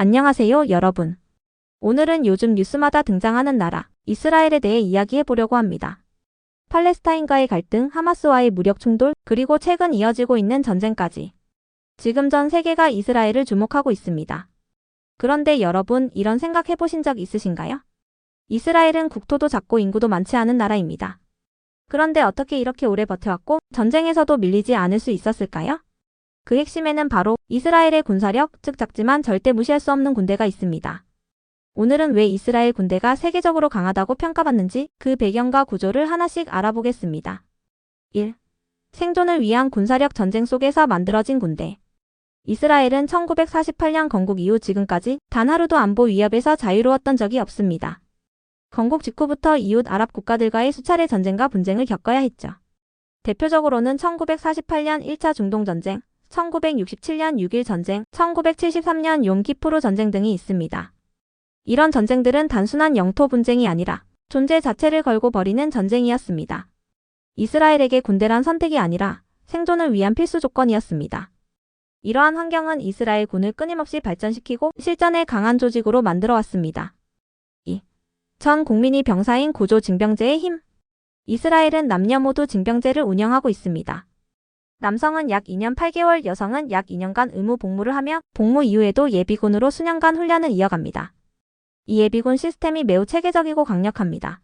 안녕하세요, 여러분. 오늘은 요즘 뉴스마다 등장하는 나라, 이스라엘에 대해 이야기해 보려고 합니다. 팔레스타인과의 갈등, 하마스와의 무력 충돌, 그리고 최근 이어지고 있는 전쟁까지. 지금 전 세계가 이스라엘을 주목하고 있습니다. 그런데 여러분, 이런 생각 해보신 적 있으신가요? 이스라엘은 국토도 작고 인구도 많지 않은 나라입니다. 그런데 어떻게 이렇게 오래 버텨왔고 전쟁에서도 밀리지 않을 수 있었을까요? 그 핵심에는 바로 이스라엘의 군사력, 즉 작지만 절대 무시할 수 없는 군대가 있습니다. 오늘은 왜 이스라엘 군대가 세계적으로 강하다고 평가받는지 그 배경과 구조를 하나씩 알아보겠습니다. 1. 생존을 위한 군사력 전쟁 속에서 만들어진 군대. 이스라엘은 1948년 건국 이후 지금까지 단 하루도 안보 위협에서 자유로웠던 적이 없습니다. 건국 직후부터 이웃 아랍 국가들과의 수차례 전쟁과 분쟁을 겪어야 했죠. 대표적으로는 1948년 1차 중동전쟁, 1967년 6.1 전쟁, 1973년 욤키프르 전쟁 등이 있습니다. 이런 전쟁들은 단순한 영토 분쟁이 아니라 존재 자체를 걸고 벌이는 전쟁이었습니다. 이스라엘에게 군대란 선택이 아니라 생존을 위한 필수 조건이었습니다. 이러한 환경은 이스라엘 군을 끊임없이 발전시키고 실전에 강한 조직으로 만들어 왔습니다. 2. 전 국민이 병사인 구조 징병제의 힘. 이스라엘은 남녀 모두 징병제를 운영하고 있습니다. 남성은 약 2년 8개월, 여성은 약 2년간 의무 복무를 하며 복무 이후에도 예비군으로 수년간 훈련을 이어갑니다. 이 예비군 시스템이 매우 체계적이고 강력합니다.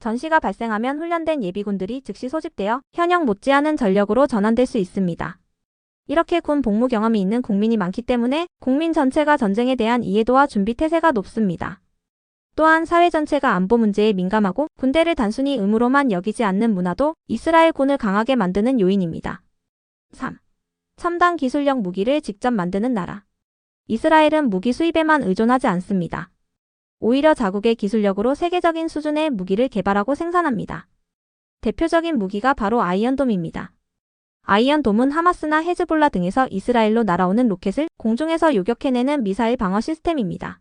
전시가 발생하면 훈련된 예비군들이 즉시 소집되어 현역 못지않은 전력으로 전환될 수 있습니다. 이렇게 군 복무 경험이 있는 국민이 많기 때문에 국민 전체가 전쟁에 대한 이해도와 준비 태세가 높습니다. 또한 사회 전체가 안보 문제에 민감하고 군대를 단순히 의무로만 여기지 않는 문화도 이스라엘 군을 강하게 만드는 요인입니다. 3. 첨단 기술력 무기를 직접 만드는 나라. 이스라엘은 무기 수입에만 의존하지 않습니다. 오히려 자국의 기술력으로 세계적인 수준의 무기를 개발하고 생산합니다. 대표적인 무기가 바로 아이언돔입니다. 아이언돔은 하마스나 헤즈볼라 등에서 이스라엘로 날아오는 로켓을 공중에서 요격해내는 미사일 방어 시스템입니다.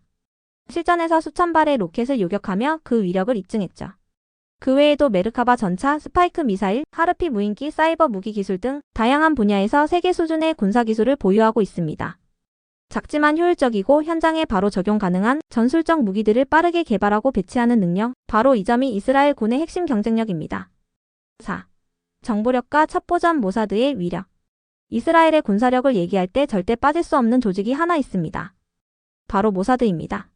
실전에서 수천 발의 로켓을 요격하며 그 위력을 입증했죠. 그 외에도 메르카바 전차, 스파이크 미사일, 하르피 무인기, 사이버 무기 기술 등 다양한 분야에서 세계 수준의 군사 기술을 보유하고 있습니다. 작지만 효율적이고 현장에 바로 적용 가능한 전술적 무기들을 빠르게 개발하고 배치하는 능력, 바로 이 점이 이스라엘 군의 핵심 경쟁력입니다. 4. 정보력과 첩보전 모사드의 위력. 이스라엘의 군사력을 얘기할 때 절대 빠질 수 없는 조직이 하나 있습니다. 바로 모사드입니다.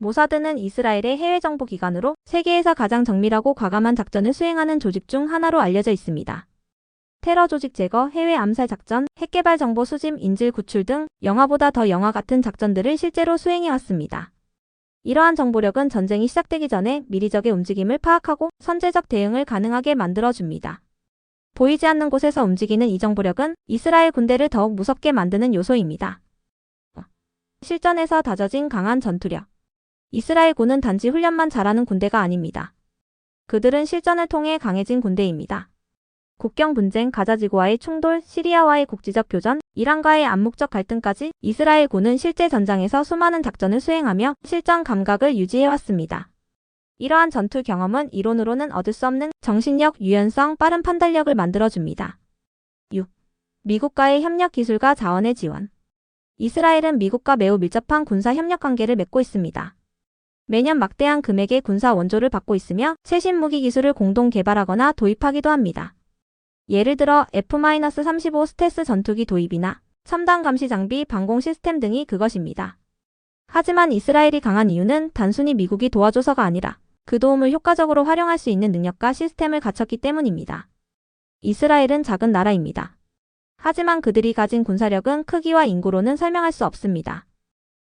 모사드는 이스라엘의 해외 정보 기관으로 세계에서 가장 정밀하고 과감한 작전을 수행하는 조직 중 하나로 알려져 있습니다. 테러 조직 제거, 해외 암살 작전, 핵개발 정보 수집, 인질 구출 등 영화보다 더 영화 같은 작전들을 실제로 수행해 왔습니다. 이러한 정보력은 전쟁이 시작되기 전에 미리 적의 움직임을 파악하고 선제적 대응을 가능하게 만들어줍니다. 보이지 않는 곳에서 움직이는 이 정보력은 이스라엘 군대를 더욱 무섭게 만드는 요소입니다. 실전에서 다져진 강한 전투력. 이스라엘 군은 단지 훈련만 잘하는 군대가 아닙니다. 그들은 실전을 통해 강해진 군대입니다. 국경 분쟁, 가자지구와의 충돌, 시리아와의 국지적 교전, 이란과의 암묵적 갈등까지 이스라엘 군은 실제 전장에서 수많은 작전을 수행하며 실전 감각을 유지해왔습니다. 이러한 전투 경험은 이론으로는 얻을 수 없는 정신력, 유연성, 빠른 판단력을 만들어줍니다. 6. 미국과의 협력 기술과 자원의 지원. 이스라엘은 미국과 매우 밀접한 군사 협력 관계를 맺고 있습니다. 매년 막대한 금액의 군사 원조를 받고 있으며 최신 무기 기술을 공동 개발하거나 도입하기도 합니다. 예를 들어 F-35 스텔스 전투기 도입이나 첨단 감시 장비, 방공 시스템 등이 그것입니다. 하지만 이스라엘이 강한 이유는 단순히 미국이 도와줘서가 아니라 그 도움을 효과적으로 활용할 수 있는 능력과 시스템을 갖췄기 때문입니다. 이스라엘은 작은 나라입니다. 하지만 그들이 가진 군사력은 크기와 인구로는 설명할 수 없습니다.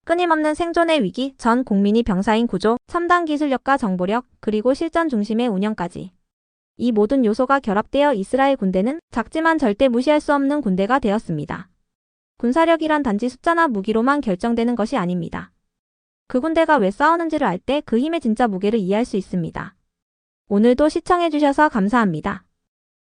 끊임없는 생존의 위기, 전 국민이 병사인 구조, 첨단 기술력과 정보력, 그리고 실전 중심의 운영까지. 이 모든 요소가 결합되어 이스라엘 군대는 작지만 절대 무시할 수 없는 군대가 되었습니다. 군사력이란 단지 숫자나 무기로만 결정되는 것이 아닙니다. 그 군대가 왜 싸우는지를 알 때 그 힘의 진짜 무게를 이해할 수 있습니다. 오늘도 시청해주셔서 감사합니다.